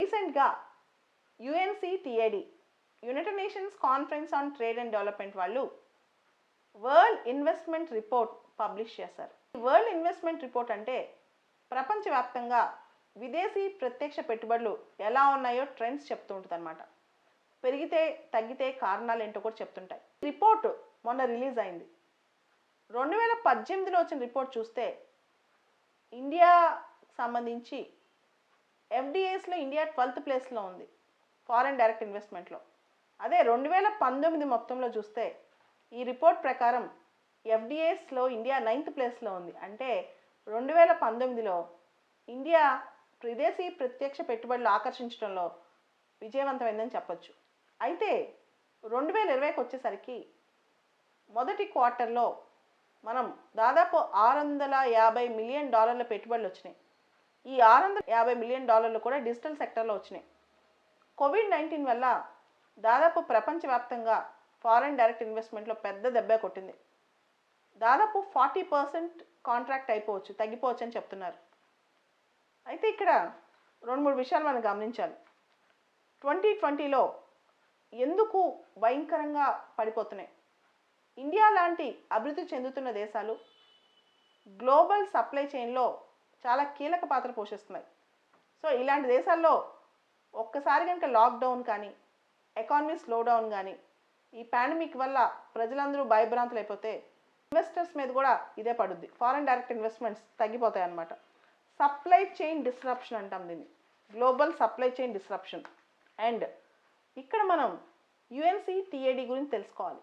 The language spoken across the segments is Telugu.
రీసెంట్గా UNCTAD united nations conference on trade and development వాళ్ళు వరల్డ్ ఇన్వెస్ట్మెంట్ రిపోర్ట్ పబ్లిష్ చేశారు. ఈ వరల్డ్ ఇన్వెస్ట్మెంట్ రిపోర్ట్ అంటే ప్రపంచవ్యాప్తంగా విదేశీ ప్రత్యక్ష పెట్టుబడులు ఎలా ఉన్నాయో ట్రెండ్స్ చెప్తూ ఉంటుంది అనమాట పెరిగితే తగ్గితే కారణాలు ఏంటో కూడా చెప్తుంటాయి. రిపోర్ట్ మొన్న రిలీజ్ అయింది. రెండు వేల పద్దెనిమిదిలో వచ్చిన రిపోర్ట్ చూస్తే ఇండియా సంబంధించి ఎఫ్డిఐస్లో ఇండియా ట్వెల్త్ ప్లేస్లో ఉంది ఫారెన్ డైరెక్ట్ ఇన్వెస్ట్మెంట్లో అదే రెండు వేల పంతొమ్మిది మొత్తంలో చూస్తే ఈ రిపోర్ట్ ప్రకారం ఎఫ్డిఐస్లో ఇండియా నైన్త్ ప్లేస్లో ఉంది. అంటే రెండు వేల పంతొమ్మిదిలో ఇండియా విదేశీ ప్రత్యక్ష పెట్టుబడులు ఆకర్షించడంలో విజయవంతమైందని చెప్పొచ్చు. అయితే రెండు వేల ఇరవైకి వచ్చేసరికి మొదటి క్వార్టర్లో మనం దాదాపు ఆరు వందల యాభై మిలియన్ డాలర్ల పెట్టుబడులు వచ్చినాయి. ఈ ఆరు వందల యాభై మిలియన్ డాలర్లు కూడా డిజిటల్ సెక్టర్లో వచ్చినాయి. కోవిడ్ నైన్టీన్ వల్ల దాదాపు ప్రపంచవ్యాప్తంగా ఫారెన్ డైరెక్ట్ ఇన్వెస్ట్మెంట్లో పెద్ద దెబ్బ కొట్టింది. దాదాపు ఫార్టీ పర్సెంట్ కాంట్రాక్ట్ అయిపోవచ్చు తగ్గిపోవచ్చు అని చెప్తున్నారు. అయితే ఇక్కడ రెండు మూడు విషయాలు మనం గమనించాలి. ట్వంటీ ట్వంటీలో ఎందుకు భయంకరంగా పడిపోతున్నాయి? ఇండియా లాంటి అభివృద్ధి చెందుతున్న దేశాలు గ్లోబల్ సప్లై చైన్లో చాలా కీలక పాత్ర పోషిస్తున్నాయి. సో ఇలాంటి దేశాల్లో ఒక్కసారి కనుక లాక్డౌన్ కానీ ఎకానమీ స్లో డౌన్ కానీ ఈ పాండమిక్ వల్ల ప్రజలందరూ భయభ్రాంతులు అయిపోతే ఇన్వెస్టర్స్ మీద కూడా ఇదే పడుద్ది. ఫారెన్ డైరెక్ట్ ఇన్వెస్ట్మెంట్స్ తగ్గిపోతాయి అన్నమాట సప్లై చైన్ డిస్రప్షన్ అంటాం దీన్ని. Global supply chain disruption and ఇక్కడ మనం యుఎన్సి టిఏడి గురించి తెలుసుకోవాలి.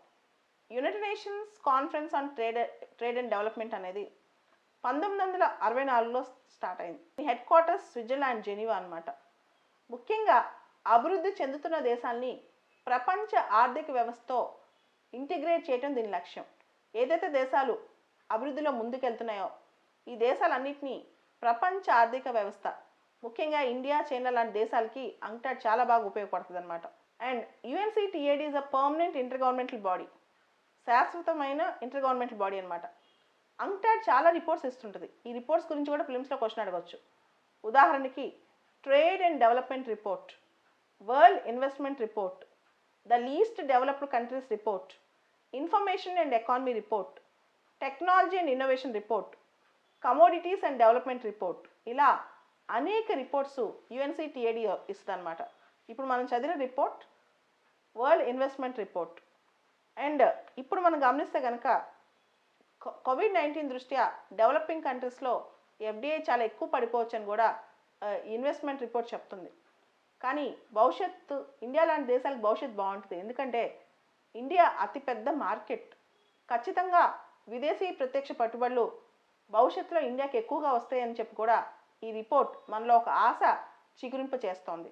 United nations conference on trade trade and development అనేది పంతొమ్మిది వందల అరవై నాలుగులో స్టార్ట్ అయింది. హెడ్ క్వార్టర్స్ స్విట్జర్లాండ్ జెనీవా అనమాట ముఖ్యంగా అభివృద్ధి చెందుతున్న దేశాల్ని ప్రపంచ ఆర్థిక వ్యవస్థతో ఇంటిగ్రేట్ చేయడం దీని లక్ష్యం. ఏదైతే దేశాలు అభివృద్ధిలో ముందుకెళ్తున్నాయో ఈ దేశాలన్నింటినీ ప్రపంచ ఆర్థిక వ్యవస్థ ముఖ్యంగా ఇండియా చైనా లాంటి దేశాలకి అంక్టాడ్ చాలా బాగా ఉపయోగపడుతుంది అనమాట and UNCTAD is a permanent intergovernmental body శాశ్వతమైన ఇంటర్ గవర్నమెంటల్ బాడీ అనమాట అంక్టాడ్ చాలా రిపోర్ట్స్ ఇస్తుంటుంది. ఈ రిపోర్ట్స్ గురించి కూడా ఫిలిమ్స్లో క్వశ్చన్ అడగవచ్చు ఉదాహరణకి trade and development report world investment report the least developed countries report information and economy report technology and innovation report commodities and development report ఇలా అనేక రిపోర్ట్స్ యుఎన్సిటిఏడి ఇస్తుందన్నమాట. ఇస్తుంది ఇప్పుడు మనం చదివిన report world investment report and ఇప్పుడు మనం గమనిస్తే కనుక కోవిడ్ నైన్టీన్ దృష్ట్యా డెవలపింగ్ కంట్రీస్లో ఎఫ్డిఐ చాలా ఎక్కువ పడిపోవచ్చు అని కూడా ఇన్వెస్ట్మెంట్ రిపోర్ట్ చెప్తుంది. కానీ భవిష్యత్తు ఇండియా లాంటి దేశాలకు భవిష్యత్తు బాగుంటుంది. ఎందుకంటే ఇండియా అతిపెద్ద మార్కెట్. ఖచ్చితంగా విదేశీ ప్రత్యక్ష పెట్టుబడులు భవిష్యత్తులో ఇండియాకి ఎక్కువగా వస్తాయని చెప్పి కూడా ఈ రిపోర్ట్ మనలో ఒక ఆశ చిగురింప చేస్తోంది